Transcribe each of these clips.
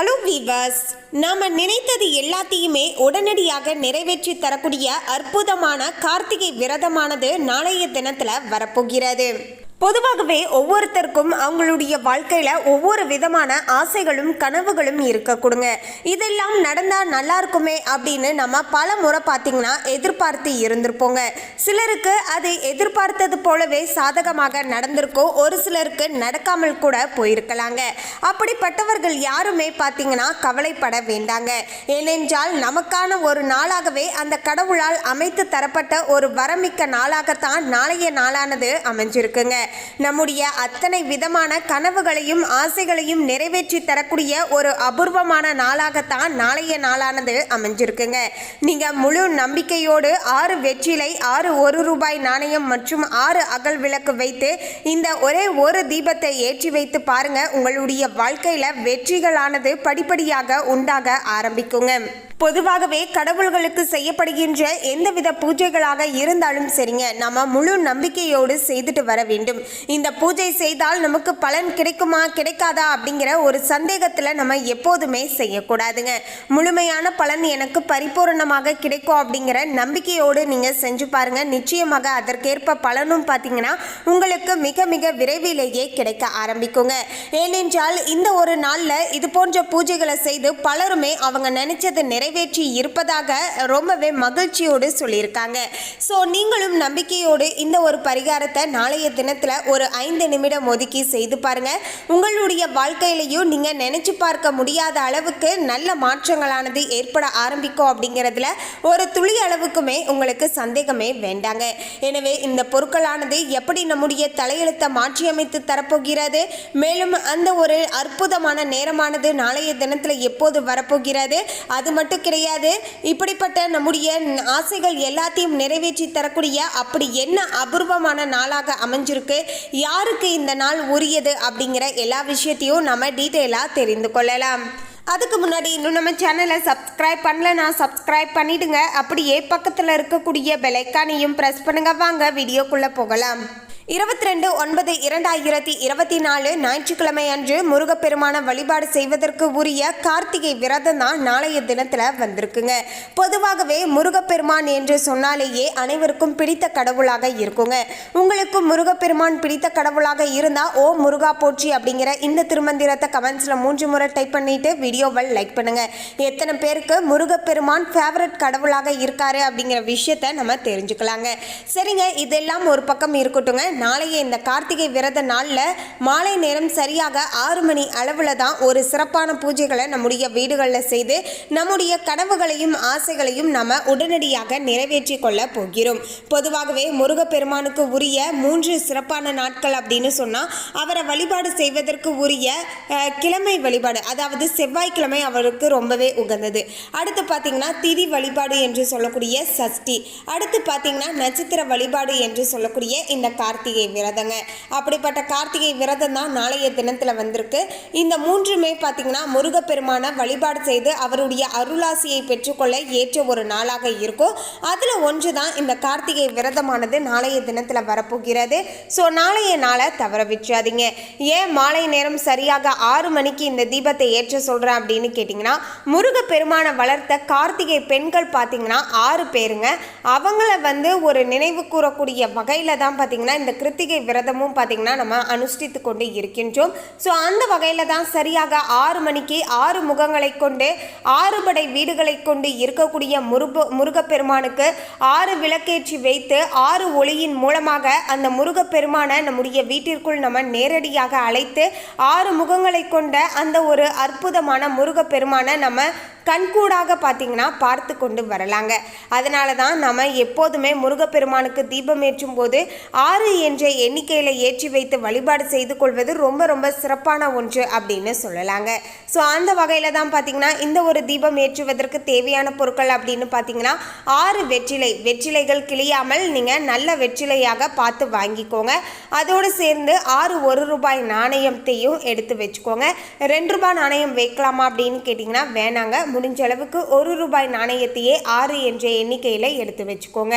Hello viewers நாம் நினைத்தது எல்லாத்தையுமே உடனடியாக நிறைவேற்றி தரக்கூடிய அற்புதமான கார்த்திகை விரதமானது நாளைய தினத்தில் வரப்போகிறது. பொதுவாகவே ஒவ்வொருத்தருக்கும் அவங்களுடைய வாழ்க்கையில் ஒவ்வொரு விதமான ஆசைகளும் கனவுகளும் இருக்கக்கூடுங்க இதெல்லாம் நடந்தால் நல்லா இருக்குமே அப்படின்னு நம்ம பல முறை பார்த்திங்கன்னா எதிர்பார்த்து இருந்திருப்போங்க. சிலருக்கு அது எதிர்பார்த்தது போலவே சாதகமாக நடந்திருக்கும் ஒரு சிலருக்கு நடக்காமல் கூட போயிருக்கலாங்க. அப்படிப்பட்டவர்கள் யாருமே பார்த்திங்கன்னா கவலைப்பட வேண்டாங்க. ஏனென்றால் நமக்கான ஒரு நாளாகவே அந்த கடவுளால் அமைத்து தரப்பட்ட ஒரு வரமிக்க நாளாகத்தான் நாளைய நாளானது அமைஞ்சிருக்குங்க. நம்முடைய அத்தனை விதமான கனவுகளையும் ஆசைகளையும் நிறைவேற்றி தரக்கூடிய ஒரு அபூர்வமான நாளாகத்தான் நாளைய நாளானது அமைஞ்சிருக்குங்க. நீங்கள் முழு நம்பிக்கையோடு ஆறு வெற்றிலை ஆறு ஒரு ரூபாய் நாணயம் மற்றும் ஆறு அகல் விளக்கு வைத்து இந்த ஒரே ஒரு தீபத்தை ஏற்றி வைத்து பாருங்க. உங்களுடைய வாழ்க்கையில் வெற்றிகளானது படிப்படியாக உண்டாக ஆரம்பிக்குங்க. பொதுவாகவே கடவுள்களுக்கு செய்யப்படுகின்ற எந்தவித பூஜைகளாக இருந்தாலும் சரிங்க. நம்ம முழு நம்பிக்கையோடு செய்துட்டு வர வேண்டும். இந்த பூஜை செய்தால் நமக்கு பலன் கிடைக்குமா கிடைக்காதா அப்படிங்கிற ஒரு சந்தேகத்தில் நம்ம எப்போதுமே செய்யக்கூடாதுங்க. முழுமையான பலன் எனக்கு பரிபூரணமாக கிடைக்கும் அப்படிங்கிற நம்பிக்கையோடு நீங்கள் செஞ்சு பாருங்கள் நிச்சயமாக அதற்கேற்ப பலனும் பார்த்தீங்கன்னா உங்களுக்கு மிக மிக விரைவிலேயே கிடைக்க ஆரம்பிக்குங்க. ஏனென்றால் இந்த ஒரு நாளில் இது போன்ற பூஜைகளை செய்து பலருமே அவங்க நினைச்சதை நிறைவேற்றி இருப்பதாக ரொம்பவே மகிழ்ச்சியோடு சொல்லியிருக்காங்க. ஸோ நீங்களும் நம்பிக்கையோடு இந்த ஒரு பரிகாரத்தை நாளைய தினத்தில் ஒரு ஐந்து நிமிடம் ஒதுக்கி செய்து பாருங்க. உங்களுடைய வாழ்க்கையிலையும் நீங்கள் நினைச்சு பார்க்க முடியாத அளவுக்கு நல்ல மாற்றங்களானது ஏற்பட ஆரம்பிக்கும் அப்படிங்கிறதுல ஒரு துளி அளவுக்குமே உங்களுக்கு சந்தேகமே வேண்டாங்க. எனவே இந்த பொருட்களானது எப்படி நம்முடைய தலையெழுத்தை மாற்றியமைத்து தரப்போகிறது? மேலும் அந்த ஒரு அற்புதமான நேரமானது நாளைய தினத்தில் எப்போது வரப்போகிறது? அது மட்டும் கிடையாது. இப்படிப்பட்ட நம்முடைய ஆசைகள் எல்லாத்தையும் நிறைவேற்றி தரக்கூடிய அப்படி என்ன அபூர்வமான நாளாக அமைஞ்சிருக்கு? யாருக்கு இந்த நாள் உரியது அப்படிங்கிற எல்லா விஷயத்தையும் நம்ம டீட்டெயிலாக தெரிந்து கொள்ளலாம். அதுக்கு முன்னாடி இன்னும் நம்ம சேனலை சப்ஸ்கிரைப் பண்ணலனா சப்ஸ்கிரைப் பண்ணிடுங்க. அப்படியே பக்கத்தில் இருக்கக்கூடிய பெலைக்கானையும் ப்ரெஸ் பண்ணுங்க. வாங்க வீடியோக்குள்ளே போகலாம். இருபத்தி ரெண்டு ஒன்பது இரண்டாயிரத்தி இருபத்தி நாலு ஞாயிற்றுக்கிழமை அன்று முருகப்பெருமான வழிபாடு செய்வதற்கு உரிய கார்த்திகை விரதம் தான் நாளைய தினத்தில் வந்திருக்குங்க. பொதுவாகவே முருகப்பெருமான் என்று சொன்னாலேயே அனைவருக்கும் பிடித்த கடவுளாக இருக்குங்க. உங்களுக்கு முருகப்பெருமான் பிடித்த கடவுளாக இருந்தால் ஓ முருகா போற்றி அப்படிங்கிற இந்த திருமந்திரத்தை கமெண்ட்ஸில் மூன்று முறை டைப் பண்ணிட்டு வீடியோவை லைக் பண்ணுங்க. எத்தனை பேருக்கு முருகப்பெருமான் ஃபேவரட் கடவுளாக இருக்காரு அப்படிங்கிற விஷயத்த நம்ம தெரிஞ்சுக்கலாங்க. சரிங்க இதெல்லாம் ஒரு பக்கம் இருக்கட்டுங்க. நாளைய இந்த கார்த்திகை விரத நாளில் மாலை நேரம் சரியாக ஆறு மணி அளவில் தான் ஒரு சிறப்பான பூஜைகளை நம்முடைய வீடுகளில் செய்து நம்முடைய கனவுகளையும் ஆசைகளையும் நம்ம உடனடியாக நிறைவேற்றி கொள்ள போகிறோம். பொதுவாகவே முருகப்பெருமானுக்கு உரிய மூன்று சிறப்பான நாட்கள் அப்படின்னு சொன்னால் அவரை வழிபாடு செய்வதற்கு உரிய கிழமை வழிபாடு அதாவது செவ்வாய்க்கிழமை அவருக்கு ரொம்பவே உகந்தது. அடுத்து பார்த்தீங்கன்னா திதி வழிபாடு என்று சொல்லக்கூடிய சஷ்டி. அடுத்து பார்த்தீங்கன்னா நட்சத்திர வழிபாடு என்று சொல்லக்கூடிய இந்த கார்த்திகை விரதங்க. அப்படிப்பட்ட கார்த்திகை விரதம் தான் நாளைய தினத்தில் வந்திருக்கு. இந்த மூன்றுமே பார்த்தீங்கன்னா முருகப்பெருமான வழிபாடு செய்து அவருடைய அருளாசியை பெற்றுக்கொள்ள ஏற்ற ஒரு நாளாக இருக்கும். அதில் ஒன்று தான் இந்த கார்த்திகை விரதமானது நாளைய தினத்தில் வரப்போகிறது. ஸோ நாளைய நாளை தவற விட்டுறாதீங்க. ஏன் மாலை நேரம் சரியாக ஆறு மணிக்கு இந்த தீபத்தை ஏற்ற சொல்கிறேன் அப்படின்னு கேட்டிங்கன்னா முருகப்பெருமானை வளர்த்த கார்த்திகை பெண்கள் பார்த்தீங்கன்னா ஆறு பேருங்க. அவங்கள வந்து ஒரு நினைவு கூறக்கூடிய வகையில் தான் பார்த்தீங்கன்னா இந்த கிருத்திகை விரதமும் பார்த்தீங்கன்னா நம்ம அனுஷ்டித்து கொண்டு இருக்கின்றோம். ஸோ அந்த வகையில் தான் சரியாக ஆறு மணிக்கு ஆறு முகங்களை கொண்டு ஆறு படை வீடுகளை கொண்டு இருக்கக்கூடிய முருக முருகப்பெருமானுக்கு ஆறு விளக்கேற்றி வைத்து ஆறு ஒளியின் மூலமாக அந்த முருகப்பெருமானை நம்முடைய வீட்டிற்குள் நம்ம நேரடியாக அழைத்து ஆறு முகங்களை கொண்ட அந்த ஒரு அற்புதமான முருகப்பெருமானை நம்ம கண்கூடாக பார்த்தீங்கன்னா பார்த்து கொண்டு வரலாங்க. அதனால தான் நம்ம எப்போதுமே முருகப்பெருமானுக்கு தீபம் ஏற்றும் போது ஆறு என்ற எண்ணிக்கையில் ஏற்றி வைத்து வழிபாடு செய்து கொள்வது ரொம்ப ரொம்ப சிறப்பான ஒன்று அப்படின்னு சொல்லலாங்க. ஸோ அந்த வகையில் தான் பார்த்தீங்கன்னா இந்த ஒரு தீபம் ஏற்றுவதற்கு தேவையான பொருட்கள் அப்படின்னு பார்த்தீங்கன்னா ஆறு வெற்றிலை வெற்றிலைகள் கிளியாமல் நீங்கள் நல்ல வெற்றிலையாக பார்த்து வாங்கிக்கோங்க. அதோடு சேர்ந்து ஆறு ஒரு ரூபாய் நாணயத்தையும் எடுத்து வச்சுக்கோங்க. ரெண்டு ரூபாய் நாணயம் வைக்கலாமா அப்படின்னு கேட்டிங்கன்னா வேணாங்க. முடிஞ்ச அளவுக்கு ஒரு ரூபாய் நாணயத்தையே ஆறு என்ற எண்ணிக்கையில் எடுத்து வச்சுக்கோங்க.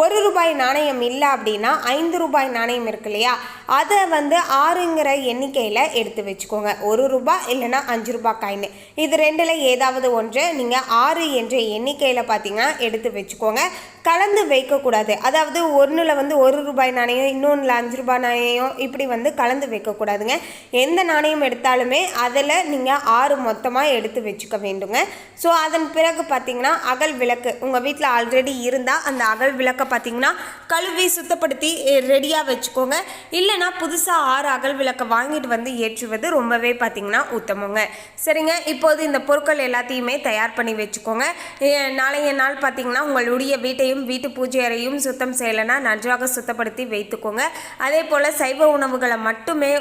ஒரு ரூபாய் நாணயம் இல்லை அப்படின்னா ஐந்து ரூபாய் நாணயம் இருக்கு இல்லையா? அதை வந்து ஆறுங்கிற எண்ணிக்கையில் எடுத்து வச்சுக்கோங்க. ஒரு ரூபாய் இல்லைன்னா அஞ்சு ரூபாய் காயின் இது ரெண்டில் ஏதாவது ஒன்று நீங்கள் ஆறு என்ற எண்ணிக்கையில் பார்த்தீங்கன்னா எடுத்து வச்சுக்கோங்க. கலந்து வைக்கக்கூடாது அதாவது ஒன்றில் வந்து ஒரு ரூபாய் நாணயம் இன்னொன்றில் அஞ்சு ரூபாய் நாணயம் இப்படி வந்து கலந்து வைக்கக்கூடாதுங்க எந்த நாணயம் எடுத்தாலுமே அதில் நீங்கள் ஆறு மொத்தமாக எடுத்து வச்சுக்க வேண்டுங்க. ஸோ அதன் பிறகு பார்த்தீங்கன்னா அகல் விளக்கு. உங்கள் வீட்டில் ஆல்ரெடி இருந்தால் அந்த அகல் விளக்கை பார்த்தீங்கன்னா கழுவி சுத்தப்படுத்தி ரெடியாக வச்சுக்கோங்க. இல்லைன்னா புதுசாக ஆறு அகல் விளக்கை வாங்கிட்டு வந்து ஏற்றுவது ரொம்பவே பார்த்திங்கன்னா உத்தமங்க. சரிங்க? இப்போது இந்த பொருட்கள் எல்லாத்தையுமே தயார் பண்ணி வச்சுக்கோங்க. நாளைய நாள் பார்த்தீங்கன்னா உங்களுடைய வீட்டையும் வீட்டு பூஜை அறையும் சுத்தம் செய்யலைன்னா நன்றாக சுத்தப்படுத்தி வைத்துக்கோங்க. அதே போல் சைவ உணவுகளை மட்டுமே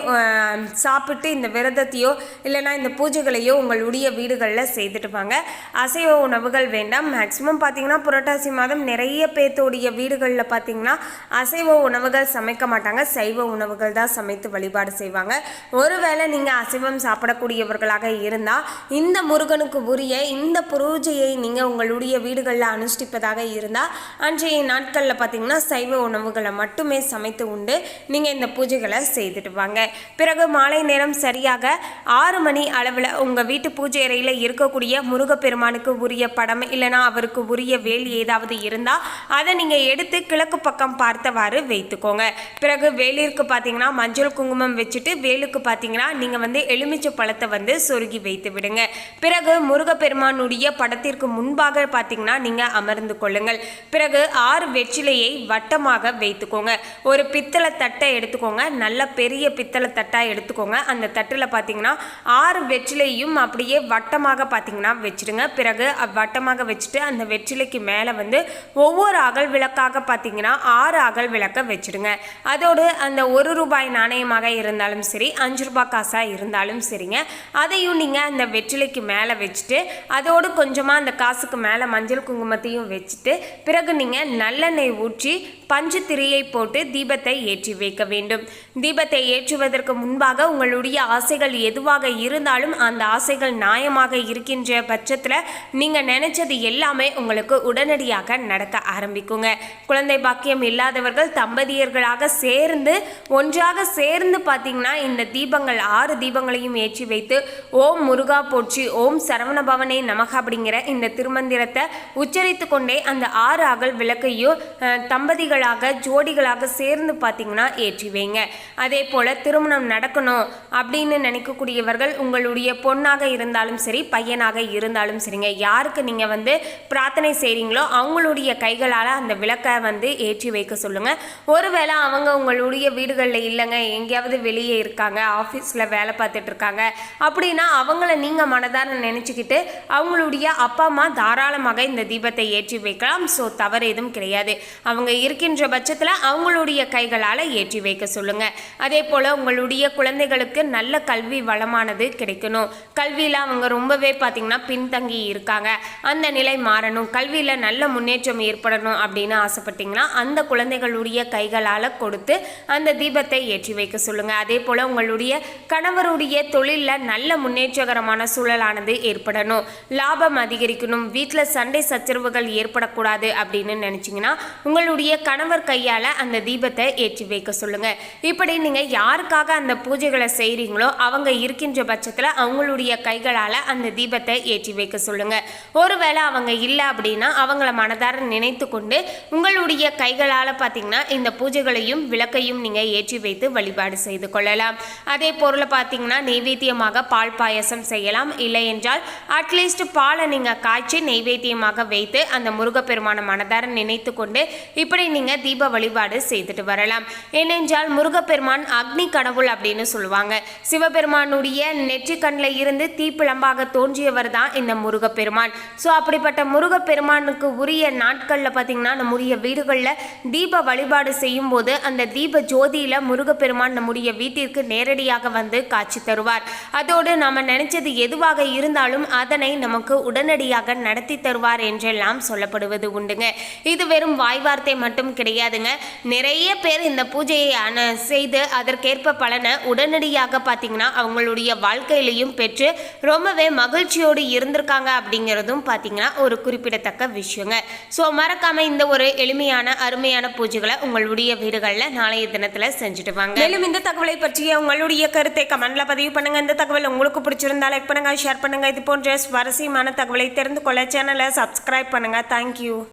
சாப்பிட்டு இந்த விரதத்தையோ இல்லைனா இந்த பூஜைகளையோ உங்களுடைய வீடுகளில் செய்துட்டு சொல்லுவாங்க. அசைவ உணவுகள் வேண்டாம். மேக்ஸிமம் பார்த்தீங்கன்னா புரட்டாசி மாதம் நிறைய பேர்த்தோடைய வீடுகளில் பார்த்தீங்கன்னா அசைவ உணவுகள் சமைக்க மாட்டாங்க. சைவ உணவுகள் தான் சமைத்து வழிபாடு செய்வாங்க. ஒருவேளை நீங்கள் அசைவம் சாப்பிடக்கூடியவர்களாக இருந்தால் இந்த முருகனுக்கு உரிய இந்த பூஜையை நீங்கள் உங்களுடைய வீடுகளில் அனுஷ்டிப்பதாக இருந்தால் அன்றைய நாட்களில் பார்த்தீங்கன்னா சைவ உணவுகளை மட்டுமே சமைத்து உண்டு. நீங்கள் இந்த பூஜைகளை செய்துட்டு வாங்க. பிறகு மாலை நேரம் சரியாக ஆறு மணி அளவில் உங்கள் வீட்டு பூஜை அறையில் இருக்கக்கூடிய முருகப்பெருமானுக்கு உரிய படம் இல்லைனா அவருக்கு உரிய வேல் ஏதாவது இருந்தால் அதை நீங்கள் எடுத்து கிழக்கு பக்கம் பார்த்தவாறு வைத்துக்கோங்க. பிறகு வேலிற்கு பார்த்தீங்கன்னா மஞ்சள் குங்குமம் வச்சுட்டு வேலுக்கு பார்த்தீங்கன்னா நீங்கள் வந்து எலுமிச்சை பழத்தை வந்து சொருகி வைத்து விடுங்க. பிறகு முருகப்பெருமானுடைய படத்திற்கு முன்பாக பார்த்தீங்கன்னா நீங்கள் அமர்ந்து கொள்ளுங்கள். பிறகு ஆறு வெற்றிலையை வட்டமாக வைத்துக்கோங்க. ஒரு பித்தளை தட்டை எடுத்துக்கோங்க. நல்ல பெரிய பித்தளை தட்டாக எடுத்துக்கோங்க. அந்த தட்டில் பார்த்தீங்கன்னா ஆறு வெற்றிலையும் அப்படியே வட்டமாக பார்த்தீங்கன்னா வச்சிடுங்க பிறகு வட்டமாக வச்சுட்டு அந்த வெற்றிலைக்கு மேலே வந்து ஒவ்வொரு அகல் விளக்காக பார்த்தீங்கன்னா ஆறு அகல் விளக்க வச்சிடுங்க. அதோடு அந்த ஒரு ரூபாய் நாணயமாக இருந்தாலும் சரி அஞ்சு ரூபாய் காசாக இருந்தாலும் சரிங்க. அதையும் நீங்கள் அந்த வெற்றிலைக்கு மேலே வச்சுட்டு அதோடு கொஞ்சமாக அந்த காசுக்கு மேலே மஞ்சள் குங்குமத்தையும் வச்சுட்டு பிறகு நீங்கள் நல்லெண்ணெய் ஊற்றி பஞ்சு திரியை போட்டு தீபத்தை ஏற்றி வைக்க வேண்டும். தீபத்தை ஏற்றுவதற்கு முன்பாக உங்களுடைய ஆசைகள் எதுவாக இருந்தாலும் அந்த ஆசைகள் நியாயமாக இருக்கின்ற பட்சத்தில் நீங்கள் நினைச்சது எல்லாமே உங்களுக்கு உடனடியாக நடக்க ஆரம்பிக்குங்க. குழந்தை பாக்கியம் இல்லாதவர்கள் தம்பதியர்களாக சேர்ந்து ஒன்றாக சேர்ந்து பார்த்தீங்கன்னா இந்த தீபங்கள் ஆறு தீபங்களையும் ஏற்றி வைத்து ஓம் முருகா போற்றி ஓம் சரவண பவனே நமக அப்படிங்கிற இந்த திருமந்திரத்தை உச்சரித்து கொண்டே அந்த ஆறு அகல் விளக்கையும் தம்பதிகள் தம்பதிகளாக ஜோடிகளாக சேர்ந்து பார்த்தீங்கன்னா ஏற்றி வைங்க அதே போல் திருமணம் நடக்கணும் அப்படின்னு நினைக்கக்கூடியவர்கள் உங்களுடைய பொண்ணாக இருந்தாலும் சரி பையனாக இருந்தாலும் சரிங்க. யாருக்கு நீங்கள் வந்து பிரார்த்தனை செய்கிறீங்களோ அவங்களுடைய கைகளால் அந்த விளக்கை வந்து ஏற்றி வைக்க சொல்லுங்கள் ஒருவேளை அவங்க உங்களுடைய வீடுகளில் இல்லைங்க எங்கேயாவது வெளியே இருக்காங்க ஆஃபீஸில் வேலை பார்த்துட்டு இருக்காங்க அப்படின்னா அவங்கள நீங்கள் மனதார நினச்சிக்கிட்டு அவங்களுடைய அப்பா அம்மா தாராளமாக இந்த தீபத்தை ஏற்றி வைக்கலாம். ஸோ தவறு எதுவும் கிடையாது. அவங்க இருக்கின்ற பட்சத்தில் அவங்களுடைய கைகளால் ஏற்றி வைக்க சொல்லுங்க. அதே போல் உங்களுடைய குழந்தைகளுக்கு நல்ல கல்வி வளமானது கிடைக்கணும். கல்வியில் அவங்க ரொம்பவே பார்த்தீங்கன்னா பின்தங்கி இருக்காங்க. அந்த நிலை மாறணும். கல்வியில் நல்ல முன்னேற்றம் ஏற்படணும் அப்படின்னு ஆசைப்பட்டீங்கன்னா அந்த குழந்தைகளுடைய கைகளால் கொடுத்து அந்த தீபத்தை ஏற்றி வைக்க சொல்லுங்க. அதே போல் உங்களுடைய கணவருடைய தொழிலில் நல்ல முன்னேற்றகரமான சூழலானது ஏற்படணும். லாபம் அதிகரிக்கணும். வீட்டில் சண்டை சச்சரவுகள் ஏற்படக்கூடாது அப்படின்னு நினச்சிங்கன்னா உங்களுடைய கணவர் கையால் அந்த தீபத்தை ஏற்றி வைக்க சொல்லுங்கள் இப்படி நீங்கள் யாருக்காக அந்த பூஜைகளை செய்கிறீங்களோ அவங்க இருக்கின்ற பட்சத்தில் அவங்களுடைய கைகளால் அந்த தீபத்தை ஏற்றி வைக்க சொல்லுங்கள் ஒருவேளை அவங்க இல்லை அப்படின்னா அவங்கள மனதார நினைத்து கொண்டு உங்களுடைய கைகளால் பார்த்தீங்கன்னா இந்த பூஜைகளையும் விளக்கையும் நீங்கள் ஏற்றி வைத்து வழிபாடு செய்து கொள்ளலாம். அதே பொருளை பார்த்தீங்கன்னா நெய்வேத்தியமாக பால் பாயசம் செய்யலாம். இல்லை என்றால் அட்லீஸ்ட் பாலை நீங்கள் காய்ச்சி நெய்வேத்தியமாக வைத்து அந்த முருகப்பெருமான மனதார நினைத்து கொண்டு இப்படி நீங்கள் தீப வழிபாடு செய்துட்டு வரலாம். ஏனென்றால் முருகப்பெருமான் அக்னி கடவுள் அப்படின்னு சொல்லுவாங்க. சிவபெருமானுடைய நெற்றி கண்ணில் இருந்து தீப்பிழம்பாக தோன்றியவர் தான் இந்த முருகப்பெருமான். ஸோ அப்படிப்பட்ட முருகப்பெருமானுக்கு உரிய நாட்களில் பார்த்திங்கன்னா நம்முடைய வீடுகளில் தீப வழிபாடு செய்யும் போது அந்த தீப ஜோதியில் முருகப்பெருமான் நம்முடைய வீட்டிற்கு நேரடியாக வந்து காட்சி தருவார். அதோடு நாம் நினைச்சது எதுவாக இருந்தாலும் அதனை நமக்கு உடனடியாக நடத்தி தருவார் என்றெல்லாம் சொல்லப்படுவது உண்டுங்க. இது வெறும் வாய்வார்த்தை மட்டும் மட்டும் கிடையாதுங்க. நிறைய பேர் இந்த பூஜையை அன செய்து அதற்கேற்ப பலனை உடனடியாக பார்த்தீங்கன்னா அவங்களுடைய வாழ்க்கையிலையும் பெற்று ரொம்பவே மகிழ்ச்சியோடு இருந்திருக்காங்க அப்படிங்கிறதும் பார்த்தீங்கன்னா ஒரு குறிப்பிடத்தக்க விஷயங்க. ஸோ மறக்காம இந்த ஒரு எளிமையான அருமையான பூஜைகளை உங்களுடைய வீடுகளில் நாளைய தினத்தில் செஞ்சுட்டு வாங்க. மேலும் இந்த தகவலை பற்றிய உங்களுடைய கருத்தை கமெண்ட்ல பதிவு பண்ணுங்க. இந்த தகவல் உங்களுக்கு பிடிச்சிருந்தா லைக் பண்ணுங்க ஷேர் பண்ணுங்க. இது போன்ற சுவாரஸ்யமான தகவலை தெரிந்து கொள்ள சேனலை சப்ஸ்கிரைப் பண்ணுங்க. தேங்க்யூ